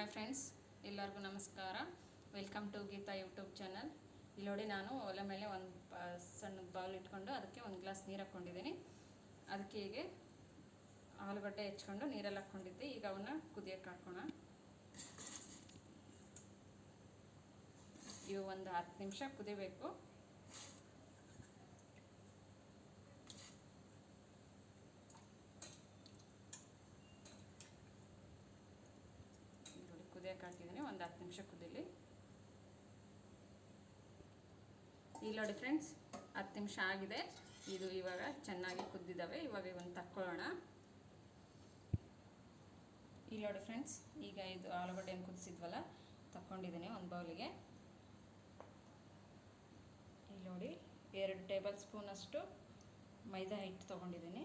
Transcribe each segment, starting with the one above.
Hi friends, ಎಲ್ಲರಿಗೂ ನಮಸ್ಕಾರ. Welcome to Geetha YouTube channel ಇಲ್ಲಿ ನೋಡಿ ನಾನು ಒಲೆ ಮೇಲೆ ಒಂದು ಸಣ್ಣ ಬೌಲ್ ಇಟ್ಕೊಂಡು ಅದಕ್ಕೆ ಒಂದು ಗ್ಲಾಸ್ ನೀರು ಹಾಕ್ಕೊಂಡಿದ್ದೀನಿ. ಅದಕ್ಕೆ ಹೀಗೆ ಆಲೂಗಡ್ಡೆ ಹೆಚ್ಕೊಂಡು ನೀರಲ್ಲಿ ಹಾಕ್ಕೊಂಡಿದ್ದೆ. ಈಗ ಅವನ್ನ ಕುದಿಯೋಕೆ ಹಾಕೋಣ. ಇವು ಒಂದು ಹತ್ತು ನಿಮಿಷ ಕುದಿಬೇಕು ನೋಡಿ ಕುದಿಯೋಕೆ ಹಾಕಿದ್ದೀನಿ ಒಂದು ಹತ್ತು ನಿಮಿಷ ಕುದೀಲಿ. ಈಗ ನೋಡಿ ಫ್ರೆಂಡ್ಸ್ ಹತ್ತು ನಿಮಿಷ ಆಗಿದೆ. ಇದು ಇವಾಗ ಚೆನ್ನಾಗಿ ಕುದ್ದಿದ್ದಾವೆ ಇವಾಗ ಇವನ್ನ ತಕ್ಕೊಳ್ಳೋಣ ಇಲ್ಲಿ ನೋಡಿ ಫ್ರೆಂಡ್ಸ್ ಈಗ ಇದು ಆಲೂಗಡ್ಡೆಯನ್ನು ಕುದಿಸಿದ್ವಲ್ಲ ತಕ್ಕೊಂಡಿದ್ದೀನಿ ಒಂದು ಬೌಲಿಗೆ. ಇಲ್ಲಿ ನೋಡಿ, ಎರಡು ಟೇಬಲ್ ಸ್ಪೂನಷ್ಟು ಮೈದಾ ಹಿಟ್ಟು ತೊಗೊಂಡಿದ್ದೀನಿ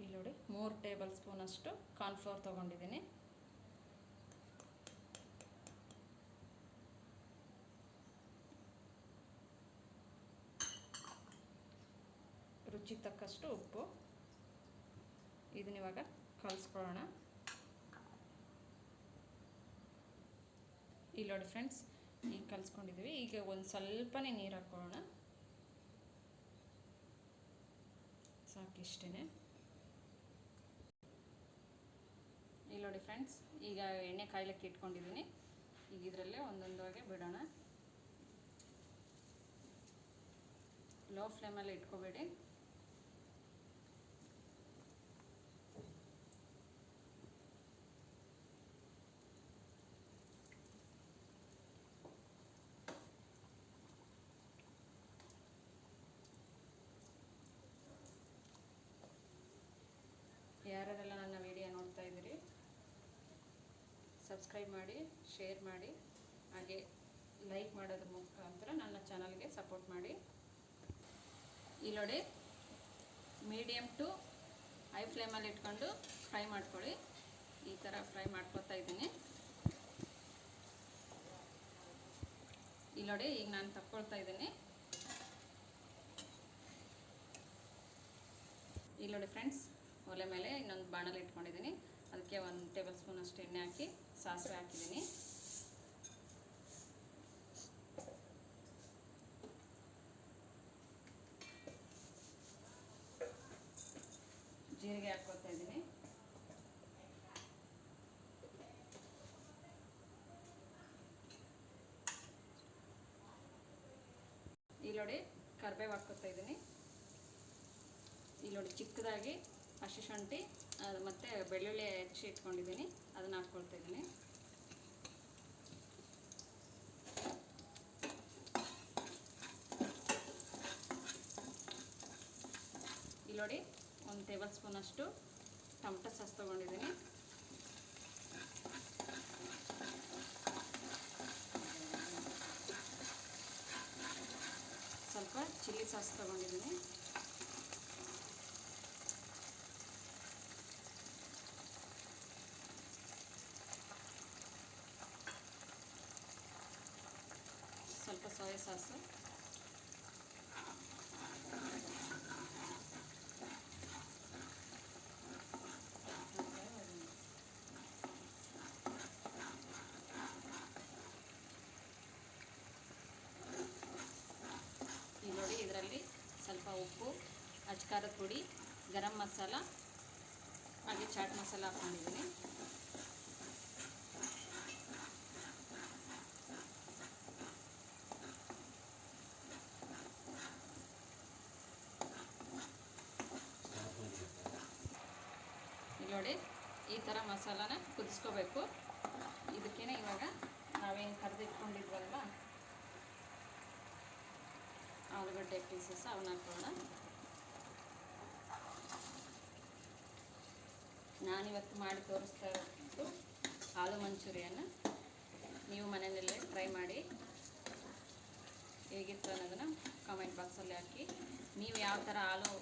ಇಲ್ಲಿ ನೋಡಿ ಮೂರು ಟೇಬಲ್ ಸ್ಪೂನಷ್ಟು ಕಾರ್ನ್ಫ್ಲೋರ್ ತೊಗೊಂಡಿದ್ದೀನಿ. ರುಚಿ ತಕ್ಕಷ್ಟು ಉಪ್ಪು. ಇದನ್ನಿವಾಗ ಕಲಿಸ್ಕೊಳ್ಳೋಣ. ಇಲ್ಲಿ ನೋಡಿ ಫ್ರೆಂಡ್ಸ್, ಈಗ ಕಲಿಸ್ಕೊಂಡಿದ್ದೀವಿ ಈಗ ಒಂದು ಸ್ವಲ್ಪನೇ ನೀರು ಹಾಕ್ಕೊಳ್ಳೋಣ ಸಾಕಿಷ್ಟೇ ಇಲ್ಲಿ ನೋಡಿ ಫ್ರೆಂಡ್ಸ್ ಈಗ ಎಣ್ಣೆ ಕಾಯ್ಲಿಕ್ಕೆ ಇಟ್ಕೊಂಡಿದ್ದೀನಿ ಈಗ ಇದರಲ್ಲೇ ಒಂದೊಂದಾಗೆ ಬಿಡೋಣ. ಲೋ ಫ್ಲೇಮಲ್ಲಿ ಇಟ್ಕೋಬೇಡಿ ಯಾರೆಲ್ಲ ನನ್ನ ವಿಡಿಯೋ ನೋಡ್ತಾ ಇದ್ದೀರಿ ಸಬ್ಸ್ಕ್ರೈಬ್ ಮಾಡಿ ಶೇರ್ ಮಾಡಿ, ಹಾಗೆ ಲೈಕ್ ಮಾಡೋದ್ರ ಮುಖಾಂತರ ನನ್ನ ಚಾನಲ್ಗೆ ಸಪೋರ್ಟ್ ಮಾಡಿ. ಈ ನೋಡಿ ಮೀಡಿಯಮ್ ಟು ಹೈ ಫ್ಲೇಮಲ್ಲಿ ಇಟ್ಕೊಂಡು ಫ್ರೈ ಮಾಡ್ಕೊಳ್ಳಿ. ಈ ಥರ ಫ್ರೈ ಮಾಡ್ಕೊತಾ ಇದ್ದೀನಿ. ಈ ಈಗ ನಾನು ತಕ್ಕೊಳ್ತಾ ಇದ್ದೀನಿ. ಈ ನೋಡಿ ಫ್ರೆಂಡ್ಸ್ ಒಲೆ ಮೇಲೆ ಇನ್ನೊಂದು ಬಾಣಲೆ ಇಟ್ಕೊಂಡಿದ್ದೀನಿ. ಅದಕ್ಕೆ ಒಂದು ಟೇಬಲ್ ಸ್ಪೂನ್ ಅಷ್ಟು ಎಣ್ಣೆ ಹಾಕಿ. ಸಾಸಿವೆ ಹಾಕಿದ್ದೀನಿ. ಜೀರಿಗೆ ಹಾಕ್ಕೊತಾ ಇದ್ದೀನಿ. ಇಲ್ಲಿ ನೋಡಿ ಕರಿಬೇವು ಹಾಕ್ಕೊತಾ ಇದ್ದೀನಿ. ಇಲ್ಲಿ ಚಿಕ್ಕದಾಗಿ ಹಸಿ ಶುಂಠಿ ಮತ್ತು ಬೆಳ್ಳುಳ್ಳಿ ಹೆಚ್ಚಿ ಇಟ್ಕೊಂಡಿದ್ದೀನಿ, ಅದನ್ನು ಹಾಕ್ಕೊಳ್ತಾ ಇದ್ದೀನಿ. ಇಲ್ಲಿ ನೋಡಿ, ಒಂದು ಟೇಬಲ್ ಸ್ಪೂನಷ್ಟು ಟೊಮೆಟೊ ಸಾಸ್ ತೊಗೊಂಡಿದ್ದೀನಿ. ಸ್ವಲ್ಪ ಚಿಲ್ಲಿ ಸಾಸ್ ತೊಗೊಂಡಿದ್ದೀನಿ. ಸ್ವಲ್ಪ ಸೋಯಾ ಸಾಸು ಈಗ ನೋಡಿ ಇದರಲ್ಲಿ ಸ್ವಲ್ಪ ಉಪ್ಪು ಅಚ್ಕಾರದ ಪುಡಿ, ಗರಂ ಮಸಾಲ, ಹಾಗೆ ಚಾಟ್ ಮಸಾಲ ಹಾಕ್ಕೊಂಡಿದ್ದೀನಿ ಇಲ್ಲಿ ನೋಡಿ ಈ ಥರ ಮಸಾಲನ ಕುದಿಸ್ಕೋಬೇಕು. ಇದಕ್ಕೇನೆ ಇವಾಗ ನಾವೇನು ಕರೆದಿಟ್ಕೊಂಡಿದ್ವಲ್ವ? ಆಲೂಗಡ್ಡೆ ಪೀಸಸ್ ಅವನ್ನ ಹಾಕೋಣ. ನಾನಿವತ್ತು ಮಾಡಿ ತೋರಿಸ್ತಾ ಇರೋದು ಆಲೂ ಮಂಚೂರಿಯನ್ನು. ನೀವು ಮನೆಯಲ್ಲೇ ಟ್ರೈ ಮಾಡಿ. ಹೇಗಿತ್ತು ಅನ್ನೋದನ್ನು ಕಮೆಂಟ್ ಬಾಕ್ಸಲ್ಲಿ ಹಾಕಿ. ನೀವು ಯಾವ ಥರ ಆಲೂ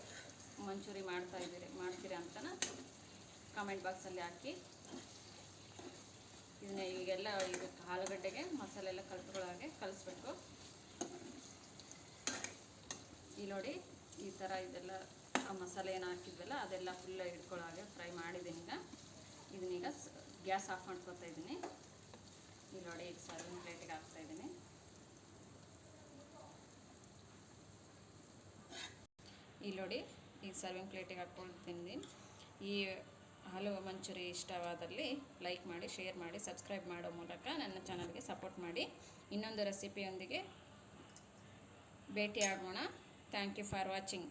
ಮಂಚೂರಿ ಮಾಡ್ತಾ ಇದ್ದೀರಿ, ಮಾಡ್ತೀರಾ ಅಂತನ ಕಮೆಂಟ್ ಬಾಕ್ಸಲ್ಲಿ ಹಾಕಿ. ಇದನ್ನ ಈಗೆಲ್ಲ ಇದಕ್ಕೆ ಆಲೂಗಡ್ಡೆಗೆ ಮಸಾಲೆ ಎಲ್ಲ ಕಲ್ತ್ಕೊಳ್ಳೋ ಹಾಗೆ ಕಲಿಸ್ಬೇಕು. ಈ ನೋಡಿ, ಈ ಥರ ಇದೆಲ್ಲ, ಆ ಮಸಾಲೆ ಏನು ಹಾಕಿದ್ವಲ್ಲ, ಅದೆಲ್ಲ ಫುಲ್ ಇಟ್ಕೊಳ್ಳೋ ಹಾಗೆ ಫ್ರೈ ಮಾಡಿದ್ದೀನಿ ಈಗ. ಇದನ್ನೀಗ ಗ್ಯಾಸ್ ಆಫ್ ಮಾಡ್ಕೊತಾ ಇದ್ದೀನಿ ಈ ನೋಡಿ, ಈಗ ಸರ್ವಿಂಗ್ ಪ್ಲೇಟಿಗೆ ಹಾಕ್ತಾ ಇದ್ದೀನಿ ಈ ನೋಡಿ ಈಗ ಸರ್ವಿಂಗ್ ಪ್ಲೇಟಿಗೆ ಹಾಕ್ಕೊಂಡು ತಿಂದು ಈ ಹಲವು ಮಂಚೂರಿ ಇಷ್ಟವಾದಲ್ಲಿ ಲೈಕ್ ಮಾಡಿ ಶೇರ್ ಮಾಡಿ ಸಬ್ಸ್ಕ್ರೈಬ್ ಮಾಡೋ ಮೂಲಕ ನನ್ನ ಚಾನಲ್ಗೆ ಸಪೋರ್ಟ್ ಮಾಡಿ. ಇನ್ನೊಂದು ರೆಸಿಪಿಯೊಂದಿಗೆ ಭೇಟಿಯಾಗೋಣ. Thank you for watching